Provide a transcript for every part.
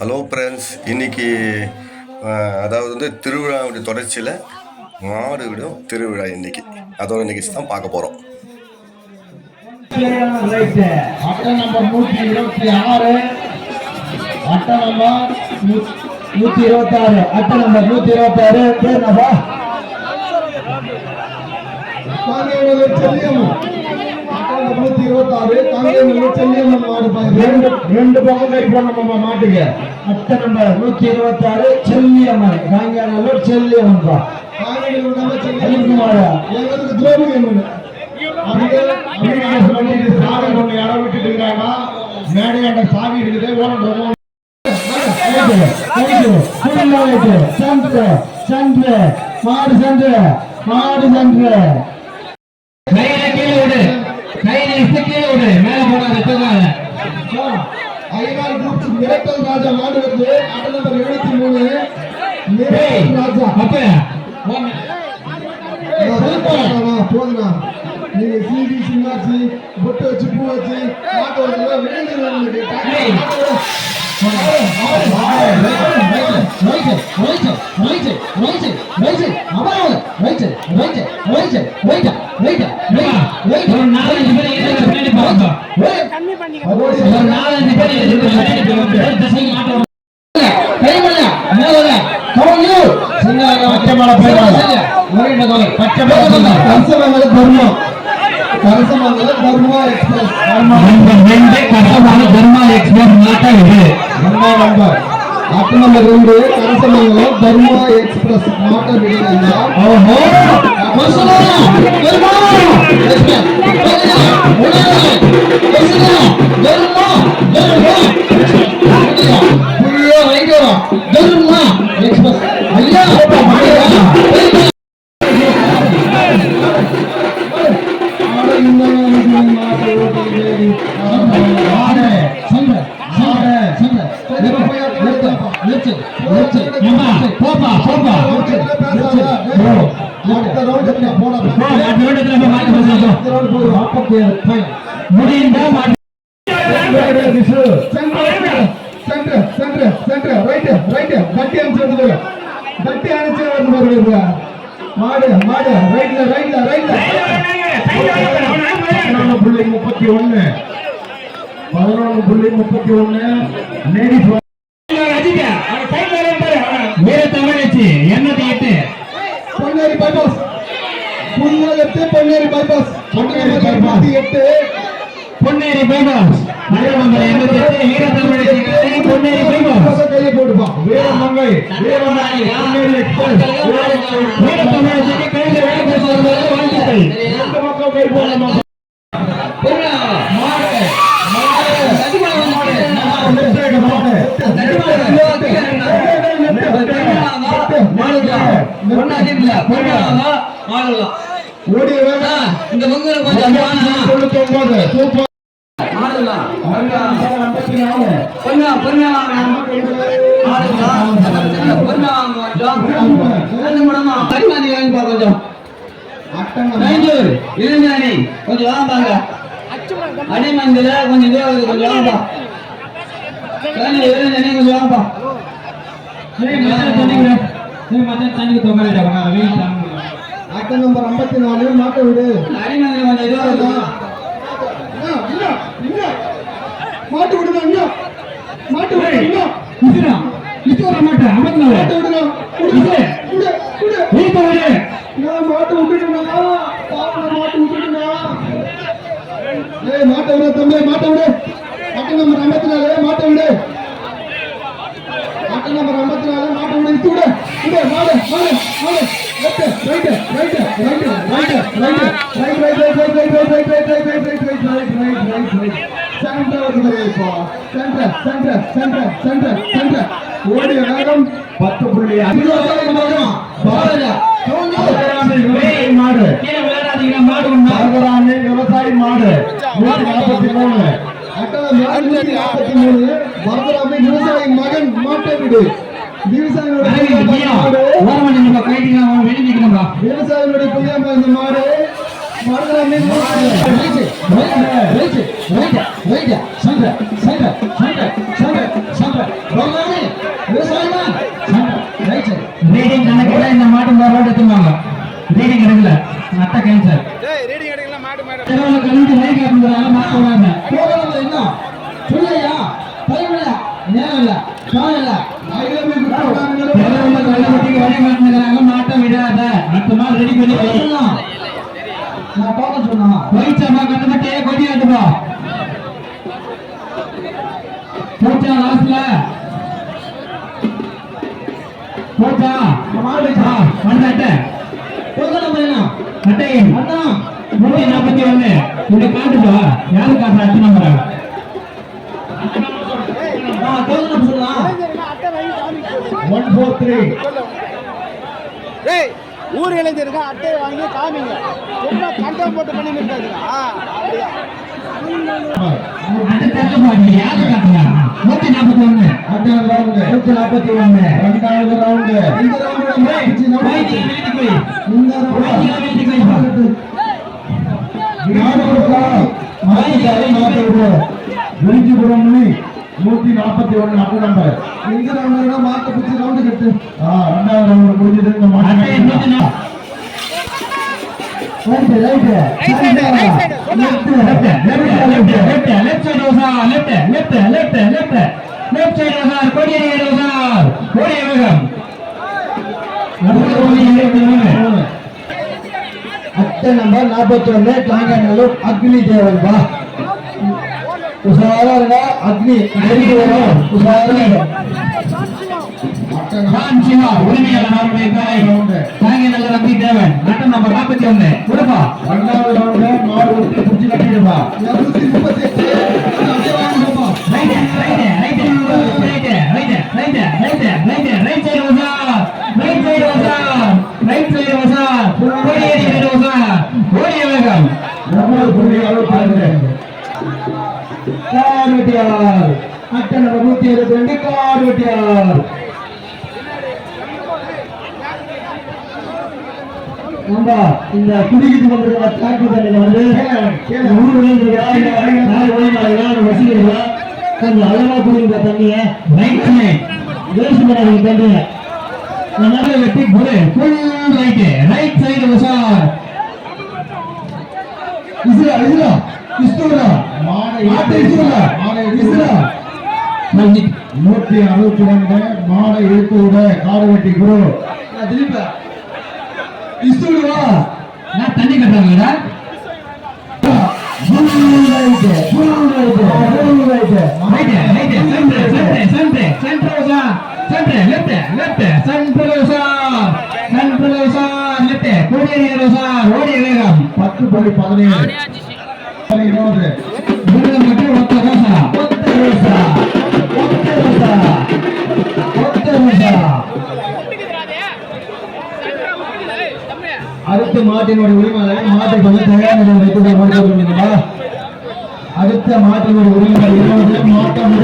Hello friends இன்னைக்கு அதாவது வந்து திருவிழாவுடைய தொடர்ச்சியில் மாடு விடும் திருவிழா இன்னைக்கு. அதோட நிகழ்ச்சி தான் பார்க்க போகிறோம் அட்டை நம்பர் நூற்றி இருபத்தி ஆறு. அட்டை நம்பர் நூற்றி இருபத்தி ஆறு அட்டை நம்பர் நூற்றி பேர் நம்பா காங்கேயநல்லூர் செல்லியம்மன் அட்டை நம்பர் நூத்தி இருபத்தி ஆறு காங்கேயநல்லூர் செல்லியம்மன் மாடு பாருங்க ரெண்டு ரெண்டு பக்கம் கை நம்ம மாட்டுக்கு. அட்டை நம்பர் நூற்றி இருபத்தி ஆறு செல்லியம்மன் காங்கேயநல்லூர் செல்லியம்மன் எங்களுக்கு சாமி கொண்டு இடம் விட்டுட்டு இருக்காங்க. மேடையாண்ட சாமி இருக்குது. சென்று சென்று மாடு சென்று மாடு சென்று கீழே விடு. கையில இசை கீழே விடு மேல போடாத தூக்காத ஐநாள் குரூப்ஸ் மிரட்டல் ராஜா மாடு வந்து அட்டை நம்பர் எழுபத்தி மூணு. மிரட்டல் ராஜா. அப்ப. போதுண்ணா போதுண்ணா நீங்க சீடி சின்னாச்சி பொட்டு வச்சு பூ வச்சு மாட்டு பச்சை பச்சை பச்சை பச்சை பச்சை தர்மா எக்ஸ்பிரஸ் மாட்டா இது అటు నెంబర్ రెండు కరసమంగళం ధర్మ ఎక్స్ప్రెస్ మాట విడిగా ఓహో ధర్మ ఎక్స్ప్రెస్ అయ్యా நாற்பத்தி ஒரு நாற்பத்தி ஏழு முடிந்தால் சென்று சென்று சென்று ரைட்டு ரைட்டு கட்டி அனுப்பிச்சு கட்டி அனுப்பிச்சு பொன்னேரி பைபாஸ் எட்டு. பொன்னேரி பைபாஸ் மயிலமங்கல எண்ணத்தை வீரத்தமிழை பொன்னேரி பைபாஸ் கையை போடுப்பா வீரமங்கை. வீரமங்கை. பொன்னேரி எக்ஸ்பிரஸ் வீரத்தமிழை கையில வேலை பேசுறது வாழ்த்துக்கள். எந்த பக்கம் கை போடலாமா மாடலாம் மாடலாம் நான் மாட்டு விட்டுடுங்க பாவம் மாட்டு விட்டுடுங்க ஏய் மாட்ட விடு தம்பி மாட்ட விடு ஆட்ட நம்பர் ஐம்பத்தி நாலு மாட்ட விடு ஆட்ட நம்பர் ஐம்பத்தி நாலு மாட்ட விடு இத்து விடு விடு மாடு மாடு மாடு left right right right right right right right right right right right right right right right right right right right centre வருது இப்போ centre centre centre centre centre ஓடிய நேரம் பத்து புள்ளி இருபத்தி பாருங்க நூத்தி நாற்பத்தி மூணு. நூத்தி நாற்பத்தி மூணு. வரதராமை விவசாயி மகன் மாட்டை விடு விவசாயிகளுடைய புதிய மாடு. வரதராமை சந்திர சந்திர சந்திர சந்திர சந்திர. விவசாயமா ரீடிங் கணக்கில் இந்த மாட்டு மரம் எடுத்துருவாங்க ரீடிங் கணக்கில் அட்டை கேன்சர் தெருவில் கலந்து சொல்லையா பயமில்ல இல்ல. பணம் இல்ல. தெருவில் கலந்து கட்டி வழி விடாத. அடுத்த மாதிரி ரெடி பண்ணி நான் போக சொன்னா போயிச்சாமா கட்டுப்பட்டே கொடி ஆட்டுப்பா போச்சா லாஸ்ட்ல போச்சா? மாடு வந்துட்டேன் போகலாம் அட்டையே அண்ணா. நூத்தி நாற்பத்தி ஒண்ணு. இங்க காட்டுப்பா யாரு காட்டுற அட்டை நம்பரா நான் போகலாம் சொல்லலாம். ஒன் ஃபோர் த்ரீ டேய் ஊர் இளைஞருக்கு அட்டையை வாங்கி காமிங்க. சும்மா கண்டம் போட்டு பண்ணி நிற்காதுங்க ஆ அப்படியா? அட்டை தரப்பா நீ யாரு காட்டுறா? நூத்தி நாற்பத்தி ஒண்ணு. அட்டாவது ரவுண்டு நூத்தி நாற்பத்தி ஒண்ணு. ரெண்டாவது ரவுண்டு இந்த ரவுண்டு போயிட்டு வீட்டுக்கு போய் இந்த ரவுண்டு விழிஞ்சிபுரம் நூத்தி நாற்பத்தி ஒண்ணு அப்பு நம்பர் எங்க நம்பர் மாத்த பிடிச்சி ரவுண்டு கட்டு ரெண்டாவது நூத்தி நம்பர் நாற்பத்தி ஒண்ணு தாங்கநல்லூர் அக்னி தேவன் பா உஷாரா இருக்கா அக்னி நெருங்கி வரும் உஷாரா உரிமையாளர் அக்னி தேவன். நம்பர் நாற்பத்தி ஒன்று கொடுப்பா. ரெண்டாவது ரவுண்டு மாடு கட்டிடுப்பா முப்பத்தி எட்டு ஓடிய வேகம் ஒவ்வொரு புள்ளியாளர் பாருங்கள் கார் வெட்டியாளர் அட்டை நம்பர் நூத்தி இருபத்தி ரெண்டு கார் வெட்டியாளர் ஆமா இந்த குடிக்கிட்டு கொண்டிருக்கிற காட்டு தண்ணியில வந்து ஊர் விளையாடுறீங்களா வசிக்கிறீங்களா கொஞ்சம் நல்ல வெட்டி புலே ஃபுல் ரைட் ரைட் சைடு உஷார் இஸ்ரா இஸ்ரா. இஸ்ரா. மாடை இஸ்ரா. மாடை இஸ்ரா. நூத்தி அறுபத்தி ரெண்டு மாடை இழுத்து விட காடு வெட்டி குரு. திலீப் நான் தண்ணி கட்டுறாங்கடா. சென்ட்ரே சென்று left left central sir central sir left கோடியர் sir ஓடி வேகம். பத்து புள்ளி பதினேழு. பதினோரு விருது மட்டும் ஒத்த ரோசா. ஒத்த ரோசா. ஒத்த ரோசா. ஒத்த ரோசா. மாட்டினுடைய உரிமையாளர் அடுத்த மாட்டினுடைய உரிமையாளர் மாட்டம்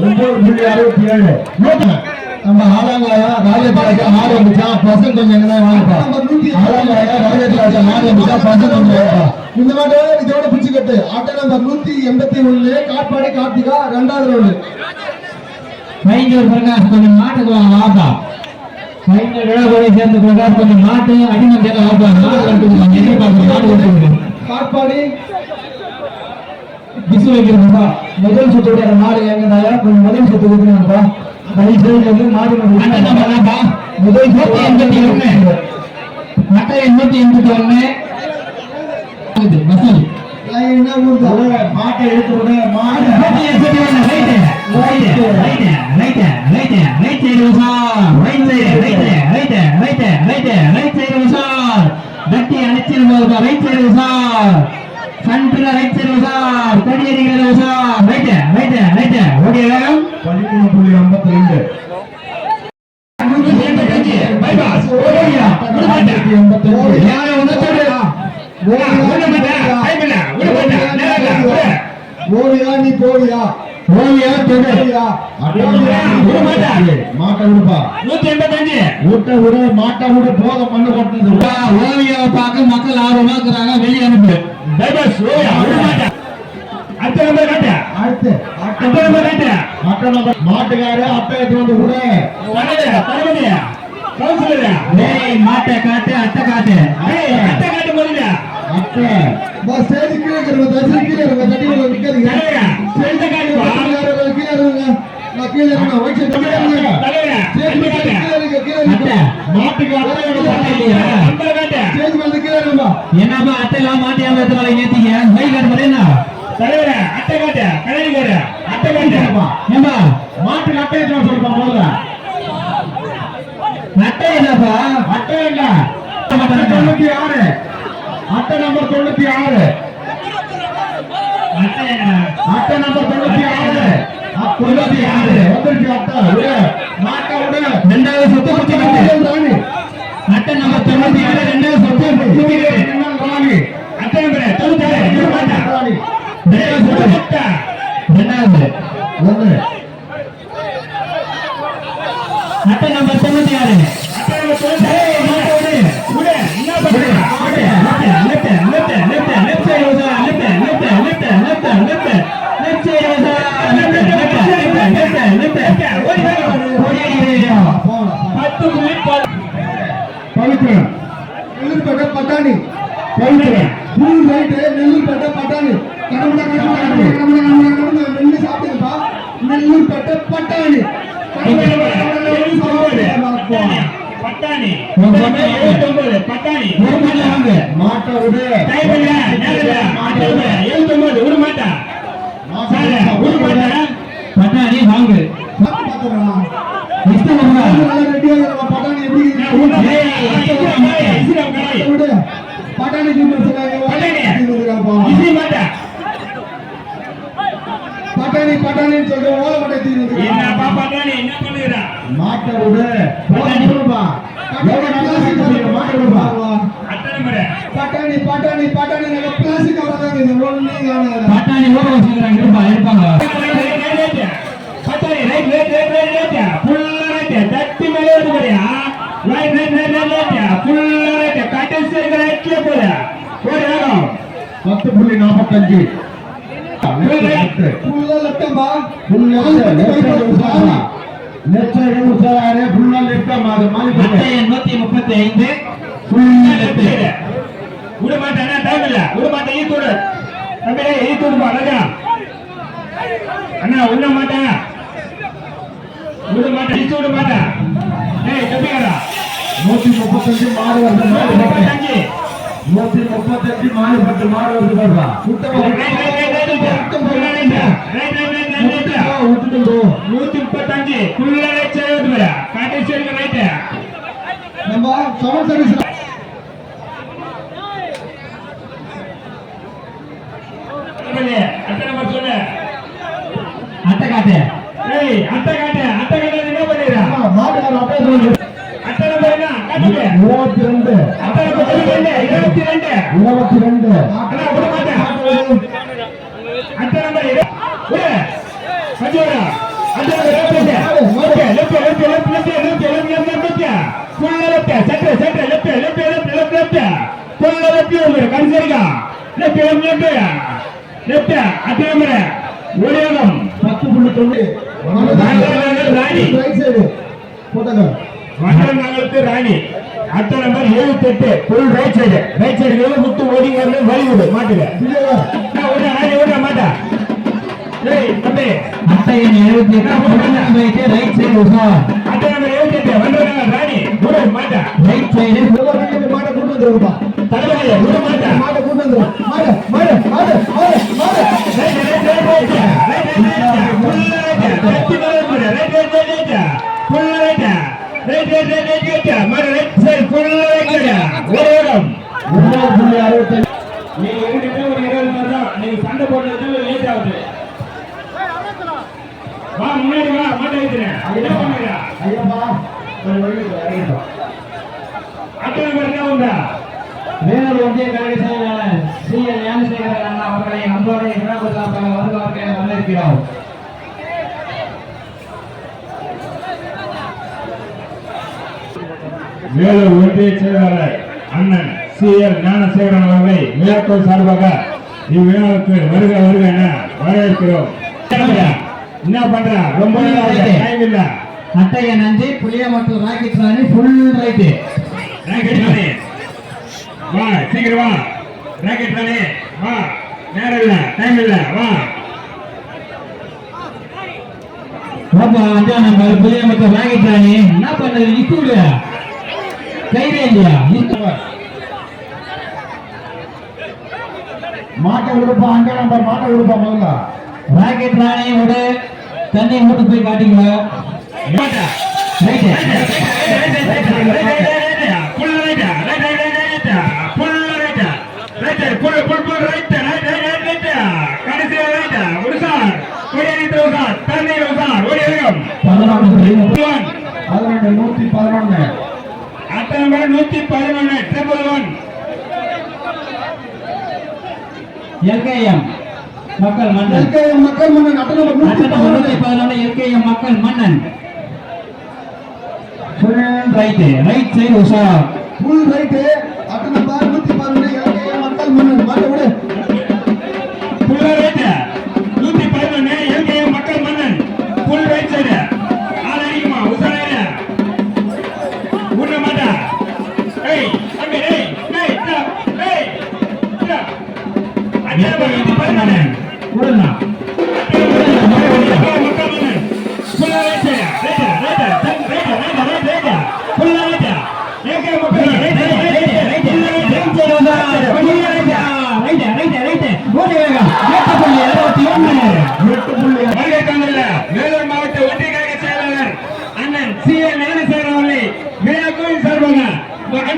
ஒன்பது புள்ளி அறுபத்தி ஏழு. நம்ம ஆலாங்காயா ராஜராஜா மாடு வந்துச்சா? பசங்க கொஞ்சம் எங்கன்னா வாங்கப்பா. ஆலாங்காயா ராஜராஜா மாடு வந்துச்சா? பசங்க கொஞ்சம் இந்த மாட்டு இதோட பிடிச்சு கட்டு ஆட்டோ நம்பர் நூத்தி எண்பத்தி ஒண்ணு காட்பாடி கார்த்திகா ரெண்டாவது ரவுண்டு பிரகாஷ் கொஞ்சம் மாட்டுக்கு வாப்பா. பையன் விழாவோட சேர்ந்து பிரகாஷ் கொஞ்சம் மாட்டு அடிமஞ்சள் வாப்பா. மாடு எதிர்பார்க்க காட்பாடி விசு வைக்கிறோம்ப்பா முதல் சுத்தோட மாடு எங்கனாயா கொஞ்சம் முதல் சுத்து கை சைடு வந்து மாடு முதல் எண்பத்தி ஒண்ணு எண்பத்தி ஒண்ணு வசூல் மாட்டை எடுத்து விட மாடு நூத்தி எண்பத்தி ஒண்ணு right right right right right right side வசூல் right side right right right right right side வசூல் கட்டி அணைச்சிருந்தது ரைட் சைடு சார் சென்டர்ல ரைட் சைடு சார் கொடி அடிக்கிறது சார் ரைட் ரைட் ரைட் ஓடிய வேகம். பதிமூணு புள்ளி ஐம்பத்தி ரெண்டு. ஓடியா நீ போடியா. ஓவியா மாட்டாரு. மாட்ட? விடுப்பா. நூத்தி எண்பத்தஞ்சு விட்ட விடு மாட்ட விடு போதும் மண்ணு கொட்டது ஓவியாவை பார்க்க மக்கள் ஆர்வமா இருக்கிறாங்க வெளியே அனுப்பு. அடுத்த நம்பர் காட்டு. அடுத்து அடுத்த நம்பர் காட்டு. மட்ட நம்பர் மாட்டுக்காரு அட்டை எடுத்து வந்து விடு. மாட்டை காட்டு அட்டை காட்டு. அட்டை காட்டு முதல்ல அட்டை பஸ் கீழே இருக்கிற தட்டி நிக்காதீங்க. கீழே இருக்கணும் ஒயிட் ஷர்ட் கீழே இருக்கணும் கீழே இருக்கு கீழே இருக்கு. மாட்டுக்கு அத்தை ஸ்டேஜ் மேல கீழே இருக்கணும் என்னப்பா அத்தை எல்லாம் மாட்டி அந்த இடத்துல ஏத்திங்க கை காட்டு என்ன? தலைவர அத்தை காட்டு கலைஞர் காட்டு அத்தை காட்டு. ஏமா மாட்டுக்கு அட்டை நம்பர் தொண்ணூத்தி ஆறு. அட்டை நம்பர் தொண்ணூத்தி ஆறு. ரெண்டாவது சொத்து கொடுத்து அட்டை நம்பர் தொண்ணூத்தி ஏழு ரெண்டாவது சொத்து அட்டை நம்பர் தொண்ணூத்தி ரெண்டாவது ஒன்று அட்டை நம்பர் தொண்ணூத்தி ஆறு. அட்டை நம்பர் தொண்ணூத்தி ஆறு. என்ன பண்ணுங்க பத்து புள்ளி பவித்ரன் நெல்லூர் பேட்டை பட்டாணி பவித்ரன் மூணு ரைட்டு நெல்லூர் பேட்டை பட்டாணி கடமுடா கடமுடா கடமுடா கடமுடா கடமுடா நெல்லு சாப்பிட்டுப்பா நெல்லூர் பேட்டை பட்டாணி பட்டாணி பட்டாணி மாட்டா விடு. மாட்டா விடு. எழுபத்தொன்பது ஒரு மாட்டா ஒரு மாட்டா. வாங்க. பட்டாணி பட்டாணி பட்டாணின்னு சொல்ற ஓலப்பட்டை தீர்வு என்னப்பா பட்டாணி என்ன பண்ணுறா மாட்டை விடு. பட்டாணி. சொல்லுப்பா பட்டாணி பட்டாணி பட்டாணி. நாங்க பிளாஸ்டிக் அவ்வளவுதான் இது ஒண்ணு பட்டாணி ஓட வச்சுக்கிறாங்க இருப்பா இருப்பாங்க பட்டாணி right right right right right ஃபுல்லா ரைட் தட்டி மேலே இருக்கு பாரியா right right right right right ஃபுல்லா ரைட் கட்டல் சைடு ரைட்ல போற போற வேகம் பத்து புள்ளி நாற்பத்தஞ்சு ஃபுல்லா லெஃப்ட் உசாரே ஃபுல்லா அட்டை எண்ணூத்தி முப்பத்தி ஐந்து ஃபுல்லா லெஃப்ட் விட மாட்டேன் டைம் இல்ல விட மாட்டேன் ஈ தூடு தம்பி ஈ தூடுப்பா ராஜா அண்ணா விட மாட்டேன் விட மாட்டேன் அடிச்சு விட மாட்டேன் ஏய் கம்பிகாரா நூத்தி முப்பத்தஞ்சு மாடு வருது மாடு முப்பத்தஞ்சு நூத்தி முப்பத்தஞ்சு மாடு பத்து மாடு வருது பாருப்பா நூத்தி முப்பத்தஞ்சு நம்ம சமன் சர்வீஸ் அத்தை காட்டு அத்தை காட்டு மூவத்தி ரெண்டு. அட்டையன் எழுபத்தி எட்டு போயிட்டு ரைட் சைடு உஷா அட்டையன் எழுபத்தி எட்டு வந்தவங்க ராணி குரு மாட்டா ரைட் சைடு மாட்டை கூட்டு வந்துருக்குப்பா தலைவர்களே குரு மாட்டா மாட்டை கூட்டு வந்துரும் மாடு மாடு மாடு மாடு மாடு ஒரு அறுபத்தி உண்டா. வேலூர் ஒன்றிய கழக செயலாளர் சி எல் ஞானசேகரன் அண்ணா அவர்களை அன்போடு விழாவுக்காக வருவார்கள் வரவேற்கிறோம். வேலூர் ஒன்றிய செயலாளர் அண்ணன் சி எல் ஞானசேகரன் அவர்களை விழாக்கள் சார்பாக இவ்விழாவுக்கு வருக வருக என வரவேற்கிறோம். என்ன பண்ற? ரொம்ப டைம் இல்ல. அட்டைய நன்றி. Puliyamattur rocket Rani full right rocket Rani வா சீக்கிரம் வா ராக்கெட் ராணி வா நேரம் இல்ல டைம் இல்ல வா பாப்பா அஞ்சாம் நம்பர் புளியமட்டூர் ராக்கெட் ராணி என்ன பண்ணது இக்குடு கைரே இல்லையா மாட்டை விடுப்பா அங்க நம்பர் மாட்டை விடுப்பா முதல்ல ராக்கெட் ராணி விடு தண்ணி மூட்டு போய் காட்டிங்க மாட்டா ரைட்டு பதினொன்று புள்ளி பதினொன்று நூத்தி பதினொன்னு நூத்தி பதினொன்னு ட்ரிபிள் ஒன் எல்கேஎம் மக்கள் மன்னன். எல்கேஎம் மக்கள் மன்னன் அட்டை பதினொன்று எல்கேஎம் மக்கள் மன்னன். Full right right side Usha. Full right கூடலாம்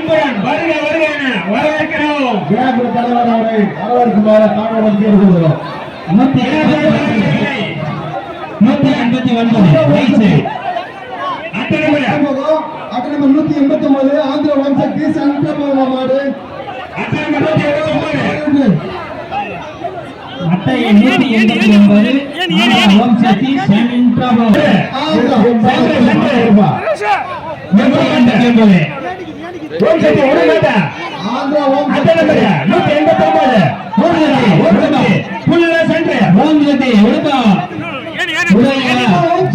அன்புடன் வருக வருக என வரவேற்கிறோம். விழாக்குழு தலைவர் அவரை வரவேற்குமாறு தாழ்வுடன் கேட்டுக்கொள்கிறோம் நூத்தி. நூத்தி எண்பத்தி ஒன்பது. பேர். அட்டை நம்பர் நூத்தி எண்பத்தி ஒன்பது. ஆந்திர வம்சக்தி மாடு. அட்டை நூத்தி எண்பத்தி ஒன்பது. சக்தி ஒரு சக்தி ஒரு மாட்டா அட்ட நம்பர் நூத்தி எண்பத்தி ஒன்பது ஒரு சக்தி ஒரு சக்தி புள்ள சென்று மூன்று சக்தி ஒழுக்கம்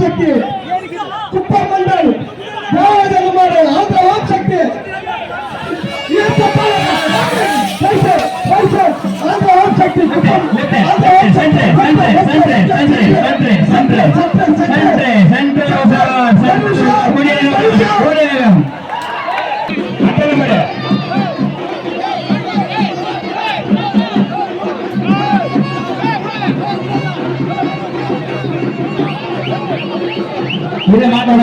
சக்தி குப்பர் மண்டல் தேவதர்மாடு ஆந்திர ஓம் சக்தி ஆந்திர ஓம் சக்தி ஆந்திர ஓம் சக்தி சென்று சென்று சென்று சென்று சென்று இது மாட்டோட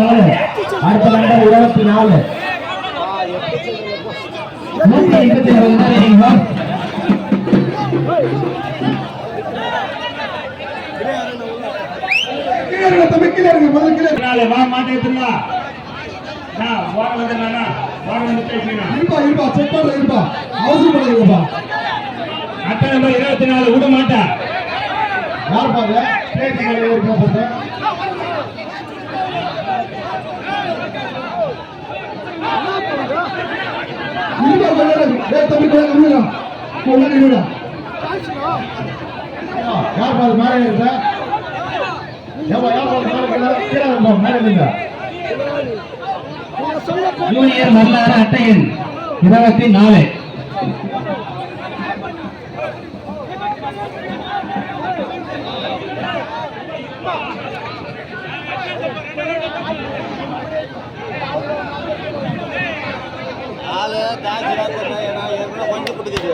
பதினாலு அடுத்த நம்பர் இருபத்தி நாலு நூத்தி எண்பத்தி நாலு வா மாட்டேத்துங்களா வார வந்து வார வந்து பேசுறீங்க இருப்பா இருப்பா செக் பண்ற இருப்பா அவசரப்படாது இருப்பா அட்டை நம்பர் இருபத்தி நாலு விட மாட்டா யார் பாரு மேலே இருக்கா? யார் பாரு மேலே மேலே ஜூனியர் வரலாறு இருபத்தி நாலு. ஆளு டாக்ஸி ஏன்னா ஏற்கனவே பிடிக்குது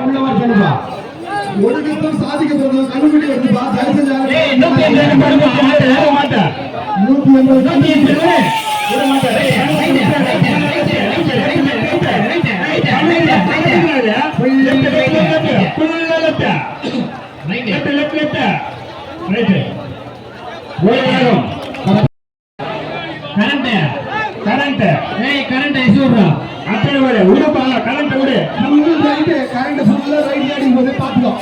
உள்ள வர சொல்லுப்பா. ஒழுக்கத்தும் தயவு செஞ்சு நூத்தி எண்பது நூத்தி எண்பது நூத்தி எண்பது right right right right right right right ஃபுல்லா left right left left left right ஓடி வேகம் கரண்ட் கரண்ட் ஏய் கரண்ட் ஐசூர்ரா அத்தனை வர உடுப்பா கரண்ட் விடு right, current full ஆ right அடிக்கும் போது பாத்துக்கோ.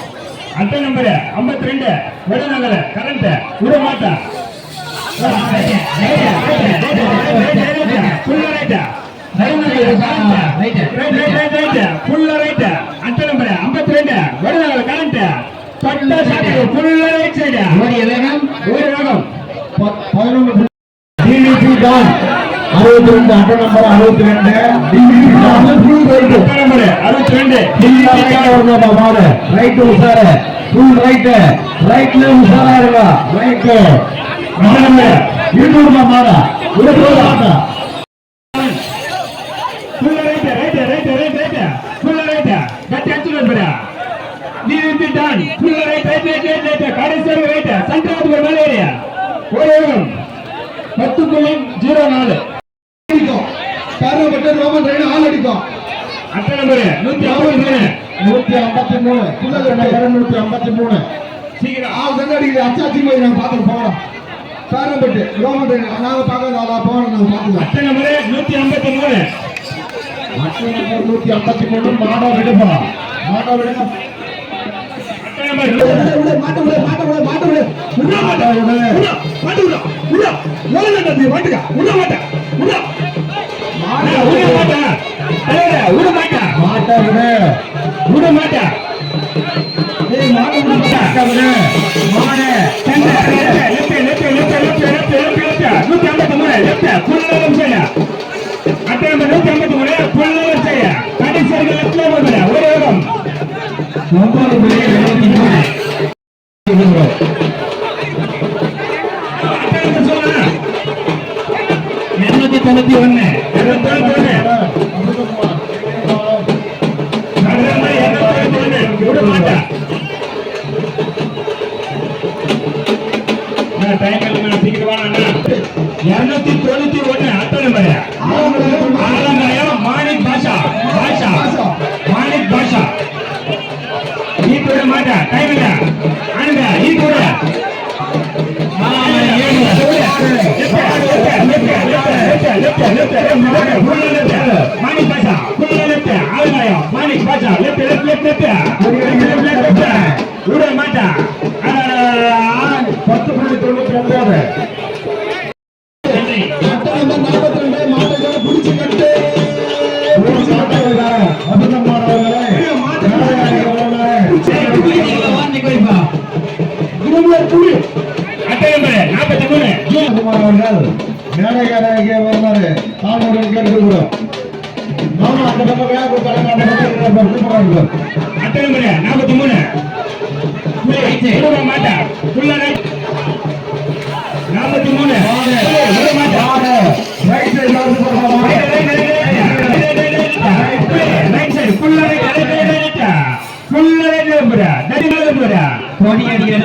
அட்டை நம்பர் ஐம்பத்தி ரெண்டு வடநகர கரண்ட் விட மாட்டா ப- பதினொன்று DDP தான். அறுபத்தி ரெண்டு அட்டை நம்பர் அறுபத்தி ரெண்டு DDP தான். ஃபுல்லா மாடு. Right உஷாரு. Full right. Rightல உஷாரா இருங்க. Right. இருநூறுபா மாடா. உள்ள போக மாட்டா. பத்து புள்ளி ஜீரோ நாலு. அடிக்கும். காரணப்பட்டு ரோமன் ரைடு ஆள் அடிக்கும். அட்டை நம்பர் நூத்தி ஐம்பத்தி மூணு. நூத்தி ஐம்பத்தி மூணு. நம்பர் நூத்தி ஐம்பத்தி மூணு. சீக்கிரம். ஆ கண்ணாடிக்குது அச்சாச்சி போய் நாங்க பார்த்துட்டு போகலாம் காரணப்பட்டு ரோமன் ரைடு நாங்க பார்க்கறது ஆளா போகணும் நாங்க பார்த்துக்கலாம். அட்டை நம்பர் நூத்தி ஐம்பத்தி மூணு. அட்டை நம்பர் நூத்தி ஐம்பத்தி மூணு. மாடா விடுப்பா மாடா விடுங்க நூத்தி ஐம்பத்தி மூணு லெப்ட் செய்ய ஒன்பது புள்ளி கூட மாட்டா. பத்து புள்ளி தொண்ணூத்தி ஒன்பது. மேடைக்காரங்க வருமாறு தாமரை கேட்டுக்கிறோம் நாம அந்த பக்கம் வேலை கொடுத்தாங்க அந்த பக்கம் நாற்பத்தி மூணு நாற்பத்தி மூணு கொடி அடிக்கிற